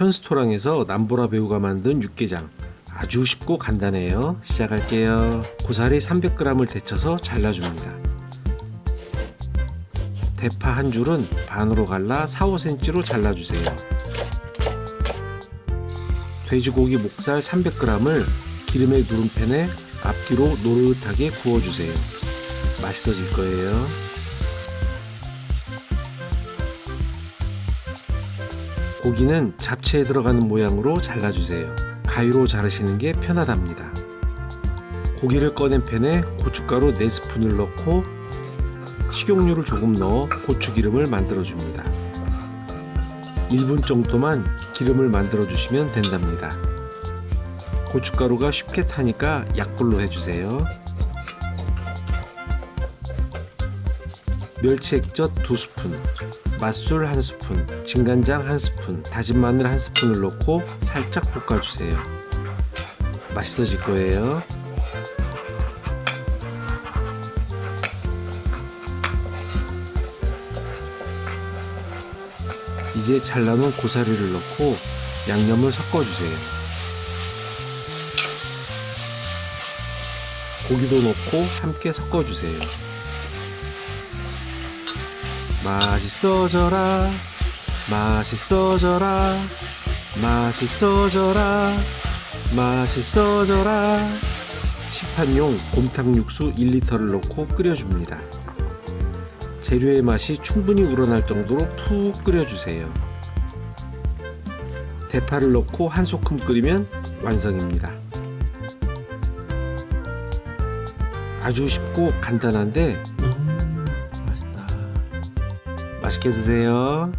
편스토랑에서 남보라 배우가 만든 육개장 아주 쉽고 간단해요. 시작할게요. 고사리 300g을 데쳐서 잘라줍니다. 대파 한 줄은 반으로 갈라 4, 5cm로 잘라주세요. 돼지고기 목살 300g을 기름에 누른 팬에 앞뒤로 노릇하게 구워주세요. 맛있어질 거예요. 고기는 잡채에 들어가는 모양으로 잘라주세요. 가위로 자르시는 게 편하답니다. 고기를 꺼낸 팬에 고춧가루 4스푼을 넣고 식용유를 조금 넣어 고추기름을 만들어 줍니다. 1분 정도만 기름을 만들어 주시면 된답니다. 고춧가루가 쉽게 타니까 약불로 해주세요. 멸치 액젓 2스푼, 맛술 1스푼, 진간장 1스푼, 다진 마늘 1스푼을 넣고 살짝 볶아주세요. 맛있어질 거예요. 이제 잘라놓은 고사리를 넣고 양념을 섞어주세요. 고기도 넣고 함께 섞어주세요. 맛있어져라, 맛있어져라, 맛있어져라, 맛있어져라. 시판용 곰탕 육수 1리터를 넣고 끓여줍니다. 재료의 맛이 충분히 우러날 정도로 푹 끓여주세요. 대파를 넣고 한 소끔 끓이면 완성입니다. 아주 쉽고 간단한데. 맛있게 드세요.